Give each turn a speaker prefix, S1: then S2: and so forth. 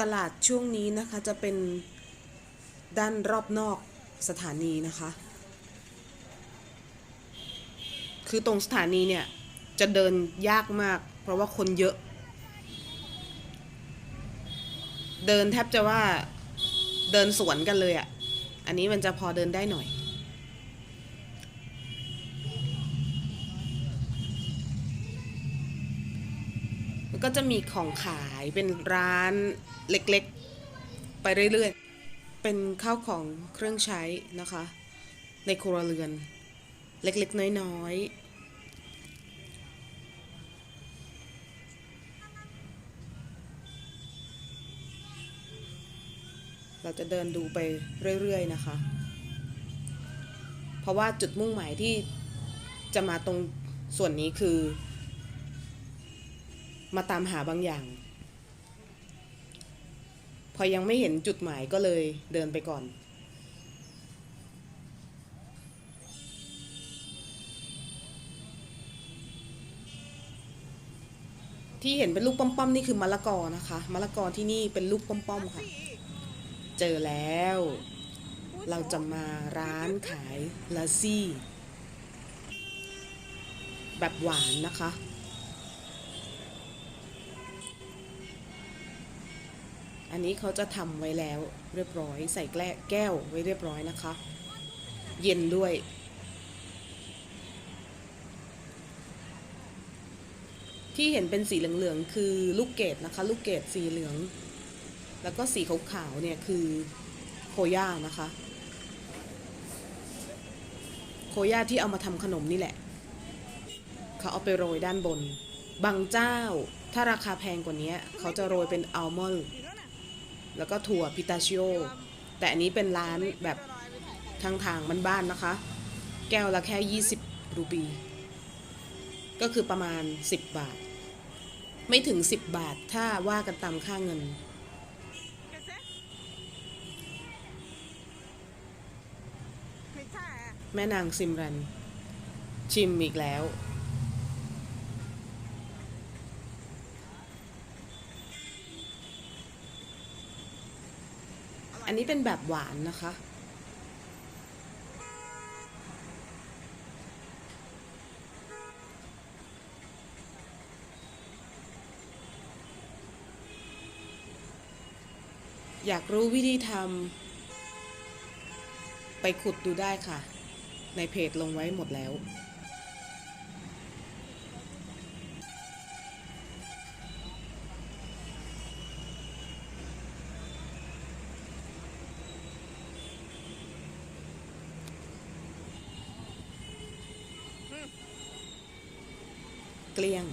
S1: ตลาดช่วงนี้นะคะจะเป็นด้านรอบนอกสถานีนะคะ คือตรงสถานีเนี่ยจะเดินยากมาก เพราะว่าคนเยอะ เดินแทบจะว่าเดินสวนกันเลยอะ่ะ อันนี้มันจะพอเดินได้หน่อย ก็จะมีของขายเป็นร้านเล็กๆ ไปเรื่อยๆ เป็นข้าวของเครื่องใช้นะคะ ในครัวเรือน เล็กๆ น้อยๆเราจะเดินดูไปเรื่อยๆนะคะ เพราะว่าจุดมุ่งหมายที่จะมาตรงส่วนนี้คือ มาตามหาบางอย่าง พอยังไม่เห็นจุดหมายก็เลยเดินไปก่อน ที่เห็นเป็นลูกป้อมๆนี่คือมะละกอนะคะมะละกอที่นี่เป็นลูกป้อมๆค่ะ เจอแล้ว เราจะมาร้านขายลาซี่ แบบหวานนะคะ อันนี้เขาจะทำไว้แล้วเรียบร้อย ใส่แก้แก้วไว้เรียบร้อยนะคะ เย็นด้วย ที่เห็นเป็นสีเหลืองๆคือลูกเกดนะคะ ลูกเกดสีเหลือง แล้วก็สีขาวๆเนี่ยคือโคย่านะคะ โคย่าที่เอามาทำขนมนี่แหละ เขาเอาไปโรยด้านบน บางเจ้าถ้าราคาแพงกว่านี้เขาจะโรยเป็นอัลมอนด์ แล้วก็ถั่วพิตาชิโอ แต่อันนี้เป็นร้านแบบทางทางบ้านๆนะคะ แก้วละแค่ 20 รูปี ก็คือประมาณ 10 บาท ไม่ถึง 10 บาทถ้าว่ากันตามค่าเงิน แม่นางซิมรัน ชิมอีกแล้ว อันนี้เป็นแบบหวานนะคะ อยากรู้วิธีทำไปขุดดูได้ค่ะ ในเพจลงไว้หมดแล้ว เกลี้ยง